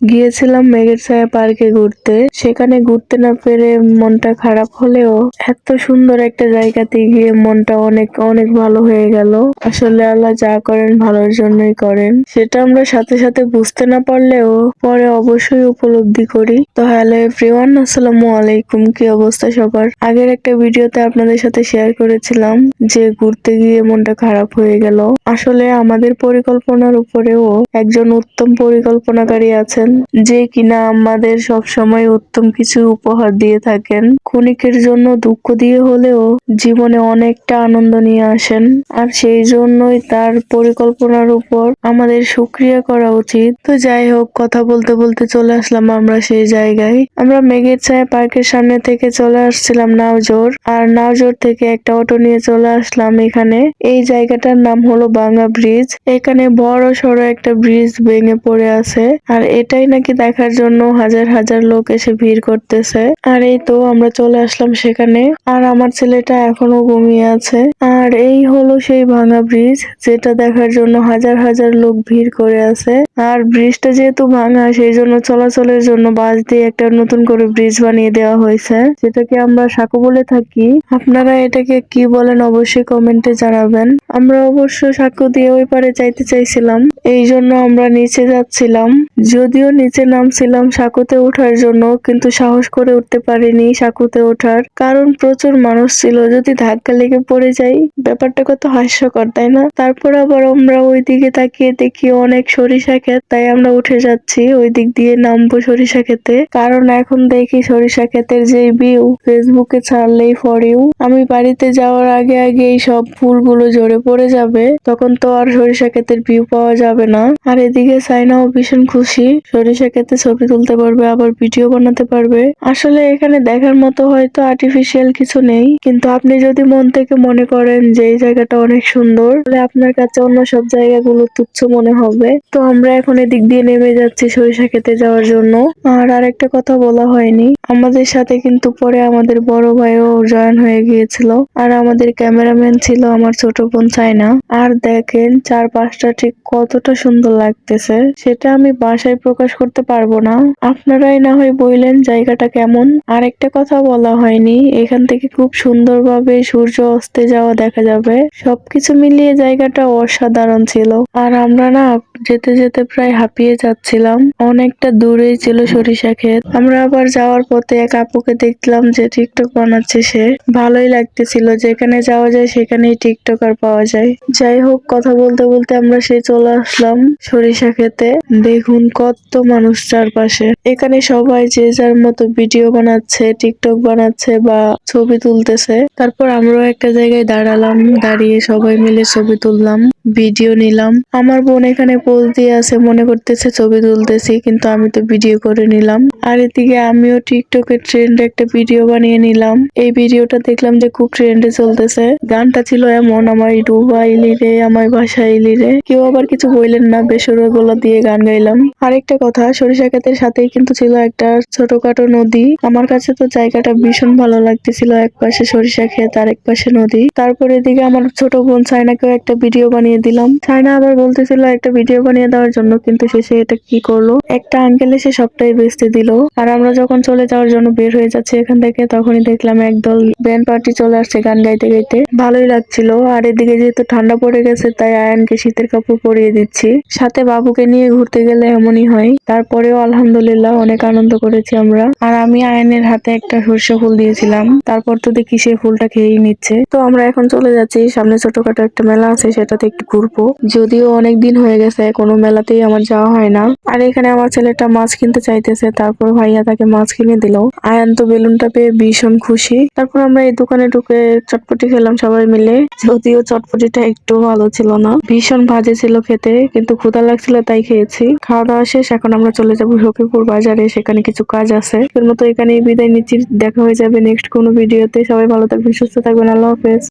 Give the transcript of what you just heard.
গিয়েছিলাম মেঘের ছায়া পার্কে ঘুরতে। সেখানে ঘুরতে না পেরে মনটা খারাপ হলেও এত সুন্দর একটা জায়গাতে গিয়ে মনটা অনেক অনেক ভালো হয়ে গেল। আসলে আল্লাহ যা করেন ভালোর জন্যই করেন। সেটা আমরা সাথে সাথে বুঝতে না পারলেও পরে অবশ্যই উপলব্ধি করি। তো হ্যালো এভরিওয়ান, আসসালামু আলাইকুম। কি অবস্থা সবার? আগের একটা ভিডিওতে আপনাদের সাথে শেয়ার করেছিলাম যে ঘুরতে গিয়ে মনটা খারাপ হয়ে গেল। আসলে আমাদের পরিকল্পনার উপরেও একজন উত্তম পরিকল্পনাকারী আছেন। যে কিনা আমাদের সব সময় উত্তম কিছু উপহার দিয়ে থাকেন। ক্ষণিকের জন্য দুঃখ দিয়ে হলেও জীবনে অনেকটা আনন্দ নিয়ে আসেন। আর সেই জন্যই তার পরিকল্পনার উপর আমাদের সুক্রিয়া করা উচিত। তো যাই হোক, কথা বলতে বলতে চলে আসলাম আমরা সেই জায়গায়। আমরা মেঘের ছায়া পার্কের সামনে থেকে চলে আসছিলাম নাওজোর। আর নাওজোর থেকে একটা অটো নিয়ে চলে আসলাম এখানে। এই জায়গাটার নাম হলো বাংলা ব্রিজ। এখানে বড় সড়ো একটা ব্রিজ ভেঙে পড়ে আছে। আর এটাই নাকি দেখার জন্য হাজার হাজার লোক এসে ভিড় করতেছে। আর এই তো আমরা চলে আসলাম সেখানে। আর আমার ছেলেটা এখনও ঘুমিয়ে আছে। আর এই হলো সেই ভাঙা ব্রিজ যেটা দেখার জন্য হাজার হাজার লোক ভিড় করে আছে। আর ব্রিজটা যেহেতু ভাঙা, সেই জন্য চলাচলের জন্য বাস দিয়ে একটা নতুন করে ব্রিজ বানিয়ে দেওয়া হয়েছে। যেটাকে আমরা সাঁকো বলে থাকি। আপনারা এটাকে কি বলেন অবশ্যই কমেন্টে জানাবেন। আমরা অবশ্য সাঁকো দিয়ে ওই পারে যাইতে চাইছিলাম। এই জন্য আমরা নিচে যাচ্ছিলাম। যদিও নিচে নামছিলাম সাঁকোতে ওঠার জন্য, কিন্তু সাহস করে উঠতে পারিনি সাঁকোতে ওঠার। কারণ প্রচুর মানুষ ছিল, যদি ধাক্কা লেগে পড়ে যাই, ব্যাপারটা কত হাস্যকর, তাই না? তারপর আবার আমরা ওই দিকে তাকিয়ে দেখি অনেক সরিষা ক্ষেত, তাই আমরা উঠে যাচ্ছি ওই দিক দিয়ে নামবো সরিষা খেতে কারণ এখন দেখি সরিষা ক্ষেতের যে ভিউ ফেসবুকে ছাড়লেই ফর ইউ আমি বাড়িতে যাওয়ার আগে আগে এই সব ফুলগুলো ঝরে পড়ে যাবে, তখন তো আর সরিষা ক্ষেতের ভিউ পাওয়া যাবে না। আর এদিকে সাইনাও ভীষণ খুশি সরিষা ক্ষেতে ছবি তুলতে পারবে, আবার ভিডিও বানাতে পারবে। আসলে এখানে দেখার মতো হয়তো আর্টিফিশিয়াল কিছু নেই, কিন্তু আপনি যদি মন থেকে মনে করেন যে এই জায়গাটা অনেক সুন্দর, তাহলে আপনার কাছে অন্য সব জায়গাগুলো তুচ্ছ মনে হবে। তো আমরা এখন এদিক দিয়ে নেমে যাচ্ছি সরিষা খেতে যাওয়ার জন্য। আর আরেকটা কথা বলা হয়নি, আমাদের সাথে কিন্তু পরে আমাদের বড় ভাইও জয়েন হয়ে গিয়েছিল, আর আমাদের ক্যামেরাম্যান ছিল আমার ছোট বোন চাইনা আর দেখেন, চারপাশটা ঠিক কতটা সুন্দর লাগতেছে। সেটা আমি বাসায় প্রকাশ করতে পারব না। আপনারাই না হয় বললেন জায়গাটা কেমন। আর একটা কথা বলা হয়নি। এখান থেকে খুব সুন্দরভাবে সূর্য অস্তে যাওয়া দেখা যাবে। সবকিছু মিলিয়ে জায়গাটা অসাধারণ ছিল। আর আমরা না যেতে যেতে প্রায় হাঁপিয়ে যাচ্ছিলাম। অনেকটা দূরেই ছিল সরিষা ক্ষেত। আমরা আবার যাওয়ার পথে এক আপুকে দেখলাম যে টিকটক বানাচ্ছে সে। ভালোই লাগতেছিল, যেখানে যাওয়া যায় সেখানেই টিকটক আর পাওয়া যায়। যাই হোক, কথা বলতে বলতে আমরা সে চলে আসলাম সরিষা খেতে দেখুন কত মানুষ চারপাশে। এখানে সবাই যে যার মতো ভিডিও বানাচ্ছে, টিকটক বানাচ্ছে বা ছবি তুলতেছে। তারপর আমরাও একটা জায়গায় দাঁড়ালাম, দাঁড়িয়ে সবাই মিলে ছবি তুললাম, ভিডিও নিলাম। আমার বোন এখানে পোজ দিয়ে আছে, মনে করতেছে ছবি তুলতেছি, কিন্তু আমি তো ভিডিও করে নিলাম। আর এদিকে আমিও টিকটকে ট্রেন্ডে একটা ভিডিও বানিয়ে নিলাম। এই ভিডিওটা দেখলাম যে খুব ট্রেন্ডে চলতেছে। গানটা ছিল এমন, আমার ডুবা ইলি রে, আমার বাসা ইলি রে। কেউ আবার কিছু বললেন না বেসর গলা দিয়ে গান গাইলাম। আরেকটা কথা, সরিষা ক্ষেতের সাথেই কিন্তু ছিল একটা ছোটখাটো নদী। আমার কাছে তো জায়গাটা ভীষণ ভালো লাগতেছিল, এক পাশে সরিষা ক্ষেত আর এক পাশে নদী। তারপরে এদিকে আমার ছোট বোন সাইনাকেও একটা ভিডিও বানিয়ে দিলাম। সাইনা আবার বলতেছিল, একটা ভিডিও বানিয়ে দেওয়ার জন্য, কিন্তু শেষে এটা কি করল? একটা আঙ্কেল এসে সবটাই বেচতে দিল। আর আমরা যখন চলে যাওয়ার জন্য বের হয়ে যাচ্ছি এখান থেকে, তখনই দেখলাম একদল ব্যান্ড পার্টি চলে আসছে গান গাইতে গাইতে। ভালোই লাগছিল। আর এদিকে যেহেতু ঠান্ডা পড়ে গেছে, তাই আয়ানকে শীতের কাপড় পরিয়ে দিচ্ছি। সাথে বাবুকে নিয়ে ঘুরতে গেলে এমনই হয়। তারপরেও আলহামদুলিল্লাহ অনেক আনন্দ করেছি আমরা। আর আমি আয়নের হাতে একটা সর্ষে ফুল দিয়েছিলাম। তারপর তো দেখি সে ফুলটা খেয়েই নিচ্ছে। তো আমরা এখন চলে যাচ্ছি। সামনে ছোটখাটো একটা মেলা আছে, সেটাতে একটু ঘুরবো। যদিও অনেক দিন হয়ে গেছে কোনো মেলাতেই আমার যাওয়া হয় না। আর এখানে আমার ছেলেটা মাছ কিনতে চাইতেছে, তারপর ভাইয়া তাকে মাছ কিনে দিল। আয়ান তো বেলুনটা পেয়ে ভীষণ খুশি। তারপর আমরা এই দোকানে ঢুকে চটপটি খেলাম সবাই মিলে। যদিও চটপটিটা একটু ভালো ছিল না। ভীষণ ভাজে ছিল খেতে, কিন্তু ক্ষুধা লাগছিল তাই খেয়েছি। খাওয়া দাওয়া শেষ, এখন আমরা চলে যাব সখীপুর বাজারে, সেখানে কিছু কাজ আছে। এর মতো এখানেই বিদায় নিচ্ছি। দেখা হয়ে যাবে নেক্সট কোনো ভিডিওতে সবাই ভালো থাকবেন, সুস্থ থাকবেন। আল্লাহ হাফেজ।